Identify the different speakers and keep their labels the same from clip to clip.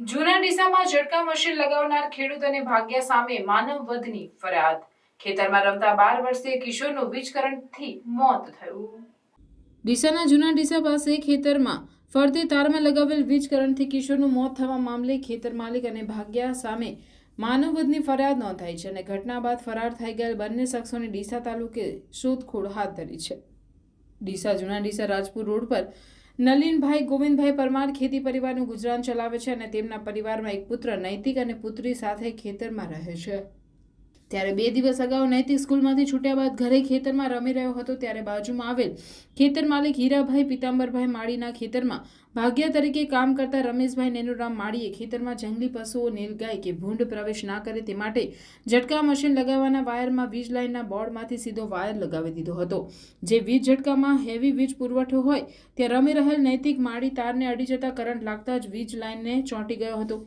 Speaker 1: જૂના ડીસામાં ઝટકા મશીન લગાવનાર ખેડૂત અને ભાગ્યા સામે માનવ વધની ફરિયાદ ખેતરમાં રમતા બાર વર્ષીય કિશોરનું વીજ મોત થયું. ડીસાના જૂના ડીસા પાસે ખેતરમાં ફરતી તારમાં લગાવેલ વીજ કરંટથી કિશોરનું મોત થવા મામલે ખેતર માલિક અને ભાગ્યા સામે માનવવધની ફરિયાદ નોંધાઈ છે અને ઘટના બાદ ફરાર થઈ ગયેલ બંને શખ્સોની ડીસા તાલુકે શોધખોળ હાથ ધરી છે. ડીસા જૂના ડીસા રાજપુર રોડ પર નલિનભાઈ ગોવિંદભાઈ પરમાર ખેતી પરિવારનું ગુજરાન ચલાવે છે અને તેમના પરિવારમાં એક પુત્ર, નૈતિક અને પુત્રી સાથે ખેતરમાં રહે છે. ત્યારે બે દિવસ અગાઉ નૈતિક સ્કૂલમાંથી છૂટ્યા બાદ ઘરે ખેતરમાં રમી રહ્યો હતો, ત્યારે બાજુમાં આવેલ ખેતર માલિક હીરાભાઈ પિતાંબરભાઈ માળીના ખેતરમાં ભાગ્ય તરીકે કામ કરતા રમેશભાઈ નેનુરામ માળીએ ખેતરમાં જંગલી પશુઓ નીલગાય કે ભૂંડ પ્રવેશ ના કરે તે માટે ઝટકા મશીન લગાવવાના વાયરમાં વીજ લાઇનના બોર્ડમાંથી સીધો વાયર લગાવી દીધો હતો. જે વીજ ઝટકામાં હેવી વીજ પુરવઠો હોય, ત્યાં રમી રહેલ નૈતિક માળી તારને અડી જતા કરંટ લાગતા જ વીજ લાઇનને ચોંટી ગયો હતો.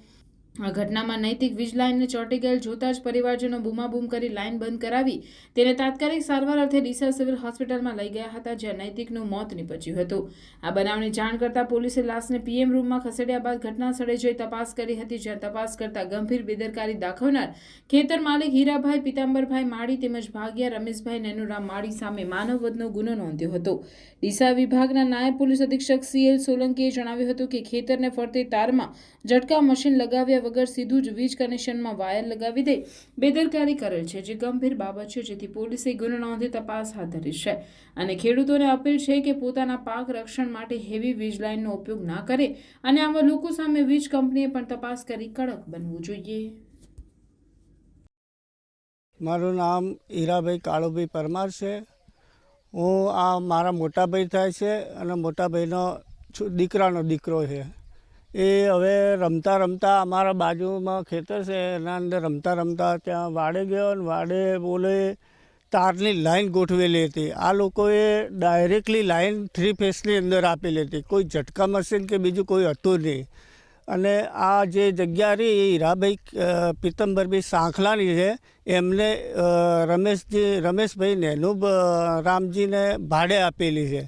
Speaker 1: આ ઘટનામાં નૈતિક વીજ લાઇનને ચોંટી ગયેલ જોતા જ પરિવારજનો બૂમાબૂમ કરી લાઇન બંધ કરાવી તેને તાત્કાલિક સારવાર અર્થે ડીસા સિવિલ હોસ્પિટલમાં લઈ ગયા હતા, જ્યાં નૈતિકનું મોત નીપજ્યું હતું. આ બનાવની જાણ કરતા પોલીસે લાશને પીએમ રૂમમાં ખસેડ્યા બાદ ઘટના સ્થળે જઈ તપાસ કરી હતી, જ્યાં તપાસ કરતા ગંભીર બેદરકારી દાખવનાર ખેતર માલિક હીરાભાઈ, પિતાંબરભાઈ માળી તેમજ ભાગ્યા રમેશભાઈ નેનુરામ માળી સામે માનવવધનો ગુનો નોંધ્યો હતો. ડીસા વિભાગના નાયબ પોલીસ અધિક્ષક સીએલ સોલંકીએ જણાવ્યું હતું કે ખેતરને ફરતી તારમાં ઝટકા મશીન લગાવ્યા વગર સીધું જ વીજ કનેક્શનમાં વાયર લગાવી દે, બેદરકારી કરેલ છે, જે ગંભીર બાબત છે, જેથી પોલીસે ગુનો નોંધી તપાસ હાથ ધરી છે. અને ખેડૂતોને અપીલ છે કે પોતાના પાક રક્ષણ માટે હેવી વીજ લાઇનનો ઉપયોગ ના કરે અને આવા લોકો સામે વીજ કંપનીએ પણ તપાસ કરી કડક બનવું જોઈએ.
Speaker 2: મારું નામ હીરાભાઈ કાળુભાઈ પરમાર છે. હું આ મારા મોટાભાઈ થાય છે અને મોટાભાઈનો દીકરાનો દીકરો છે. એ હવે રમતા રમતા અમારા બાજુમાં ખેતર છે, એના અંદર રમતા રમતા ત્યાં વાડે ગયો અને વાડે બોલે તારની લાઈન ગોઠવેલી હતી. આ લોકોએ ડાયરેક્ટલી લાઈન થ્રી ફેસની અંદર આપેલી હતી. કોઈ ઝટકા મશીન કે બીજું કોઈ હતું નહીં. અને આ જે જગ્યા રહી એ હીરાભાઈ પિત્તંબરભાઈ સાંખલાની છે. એમને રમેશજી રમેશભાઈ નેનુ રામજીને ભાડે આપેલી છે.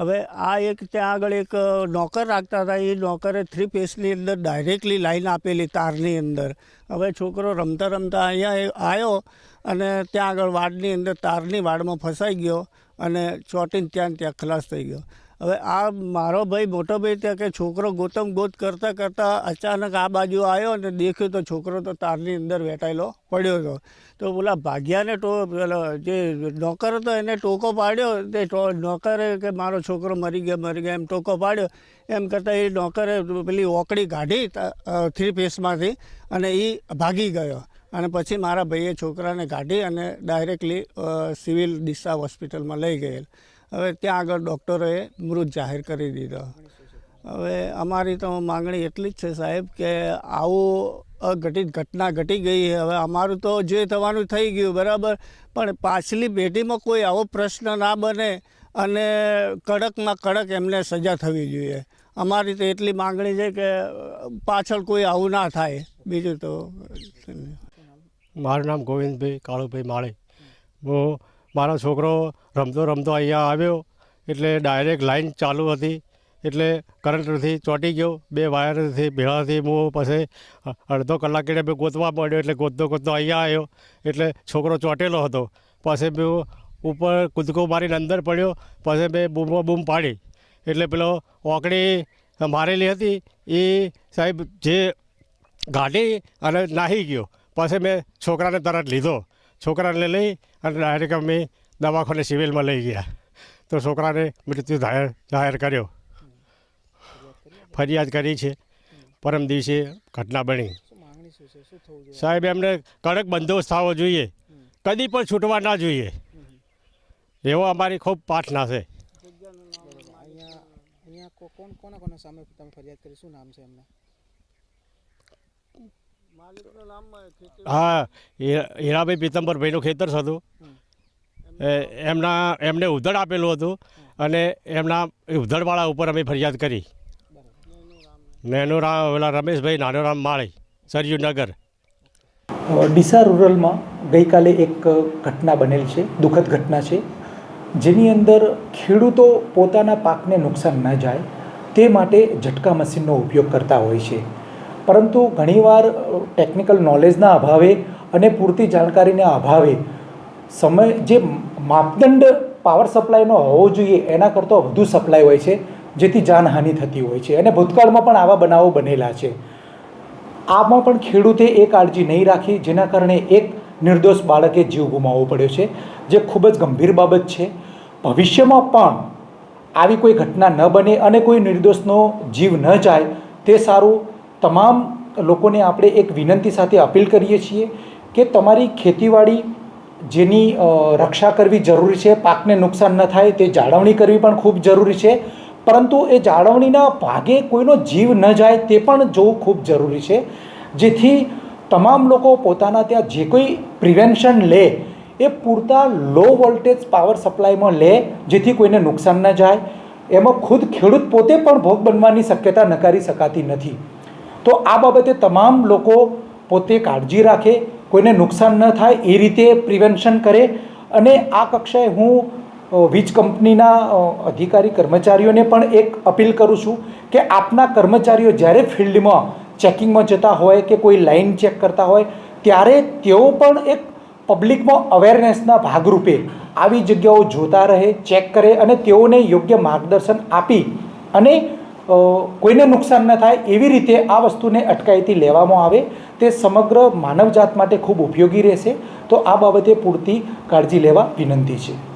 Speaker 2: હવે આ એક ત્યાં આગળ એક નોકર રાખતા હતા. એ નોકરે થ્રી પેસની અંદર ડાયરેક્ટલી લાઈન આપેલી તારની અંદર. હવે છોકરો રમતા રમતા અહીંયા આવ્યો અને ત્યાં આગળ વાડની અંદર તારની વાડમાં ફસાઈ ગયો અને ચોટીને ત્યાં ત્યાં ખલાસ થઈ ગયો. હવે આ મારો ભાઈ મોટો ભાઈ ત્યાં કે છોકરો ગોતમ ગોત કરતાં કરતાં અચાનક આ બાજુ આવ્યો અને દેખ્યો તો છોકરો તો તારની અંદર વેટાયેલો પડ્યો હતો. તો બોલા ભાગ્યાને ટો પેલો જે નોકર હતો એને ટોકો પાડ્યો તે નોકરે કે મારો છોકરો મરી ગયો મરી ગયો એમ ટોકો પાડ્યો. એમ કરતાં એ નોકરે પેલી ઓકડી કાઢી થ્રી ફેસમાંથી અને એ ભાગી ગયો. અને પછી મારા ભાઈએ છોકરાને કાઢી અને ડાયરેક્ટલી સિવિલ ડીસા હોસ્પિટલમાં લઈ ગયેલ. હવે ત્યાં આગળ ડૉક્ટરોએ મૃત જાહેર કરી દીધો. હવે અમારી તો માંગણી એટલી જ છે સાહેબ કે આવું અઘટિત ઘટના ઘટી ગઈ હવે અમારું તો જે થવાનું થઈ ગયું, બરાબર? પણ પાછલી પેઢીમાં કોઈ આવો પ્રશ્ન ના બને અને કડકમાં કડક એમને સજા થવી જોઈએ. અમારી તો એટલી માંગણી છે કે પાછળ કોઈ આવું ના થાય. બીજું તો
Speaker 3: મારું નામ ગોવિંદભાઈ કાળુભાઈ માળી. હું મારો છોકરો રમતો રમતો અહીંયા આવ્યો. એટલે ડાયરેક્ટ લાઈન ચાલુ હતી. એટલે કરંટથી ચોંટી ગયો. બે વાયરથી ભેળાથી હું પછી અડધો કલાક એટલે મેં ગોતવા પડ્યો એટલે ગોતતો ગોતતો અહીંયા આવ્યો. એટલે છોકરો ચોંટેલો હતો. પછી મેં ઉપર કૂદકો મારીને અંદર પડ્યો. પછી મેં બૂમો બૂમ પાડી. એટલે પેલો ઓકડી મારેલી હતી. એ સાહેબ જે ગાડી અને નાહી ગયો. પછી મેં છોકરાને તરત લીધો. છોકરાને લઈ અને ડાયરેક્ટ અમે દવાખાને સિવિલમાં લઈ ગયા. તો છોકરાને મૃત્યુ જાહેર જાહેર કર્યો. ફરિયાદ કરી છે. પરમ દિવસે ઘટના બની. સાહેબ, એમને કડક બંદોબસ્ત થવો જોઈએ. કદી પણ છૂટવા ના જોઈએ. એવો અમારી ખૂબ પાઠના છે.
Speaker 4: કોણ, કોના કોના સામે તમે ફરિયાદ કરી? શું નામ છે એમના?
Speaker 3: હા હીરા- હીરાભાઈ પીતંબરભાઈનું ખેતર હતું. એમના એમને ઉધડ આપેલું હતું અને એમના એ ઉધડવાળા ઉપર અમે ફરિયાદ કરી. નેનુરામ ઓલા રમેશભાઈ નાનોરામ માળી સરયુનગર.
Speaker 5: ડીસા રૂરલમાં ગઈકાલે એક ઘટના બનેલ છે દુઃખદ ઘટના છે. જેની અંદર ખેડૂતો પોતાના પાકને નુકસાન ન જાય તે માટે ઝટકા મશીનનો ઉપયોગ કરતા હોય છે. પરંતુ ઘણીવાર ટેકનિકલ નોલેજના અભાવે અને પૂરતી જાણકારીના અભાવે સમય, જે માપદંડ પાવર સપ્લાયનો હોવો જોઈએ, એના કરતાં વધુ સપ્લાય હોય છે, જેથી જાનહાનિ થતી હોય છે અને ભૂતકાળમાં પણ આવા બનાવો બનેલા છે. આમાં પણ ખેડૂતે એ કાળજી નહીં રાખી, જેના કારણે એક નિર્દોષ બાળકે જીવ ગુમાવવો પડ્યો છે, જે ખૂબ જ ગંભીર બાબત છે. ભવિષ્યમાં પણ આવી કોઈ ઘટના ન બને અને કોઈ નિર્દોષનો જીવ ન જાય, તે સારું તમામ લોકોને આપણે એક વિનંતી સાથે અપીલ કરીએ છીએ કે તમારી ખેતીવાડી જેની રક્ષા કરવી જરૂરી છે, પાકને નુકસાન ન થાય, તે જાળવણી કરવી પણ ખૂબ જરૂરી છે. પરંતુ એ જાળવણીના ભાગે કોઈનો જીવ ન જાય તે પણ જોવું ખૂબ જરૂરી છે. જેથી તમામ લોકો પોતાના ત્યાં જે કોઈ પ્રિવેન્શન લે, એ પૂરતા લો વોલ્ટેજ પાવર સપ્લાયમાં લે, જેથી કોઈને નુકસાન ન જાય. એમાં ખુદ ખેડૂત પોતે પણ ભોગ બનવાની શક્યતા નકારી શકાતી નથી. તો આ બાબતે તમામ લોકો પોતે કાળજી રાખે, કોઈને નુકસાન ન થાય, એ રીતે પ્રિવેન્શન કરે. અને આ કક્ષાએ હું વીજ કંપનીના અધિકારી કર્મચારીઓને પણ એક અપીલ કરું છું કે આપના કર્મચારીઓ જ્યારે ફિલ્ડમાં ચેકિંગમાં જતા હોય કે કોઈ લાઈન ચેક કરતા હોય, ત્યારે તેઓ પણ એક પબ્લિકમાં અવેરનેસના ભાગરૂપે આવી જગ્યાઓ જોતા રહે, ચેક કરે અને તેઓને યોગ્ય માર્ગદર્શન આપી અને કોઈને નુકસાન ન થાય એવી રીતે આ વસ્તુને અટકાયતી લેવામાં આવે, તે સમગ્ર માનવજાત માટે ખૂબ ઉપયોગી રહેશે. તો આ બાબતે પૂરતી કાળજી લેવા વિનંતી છે.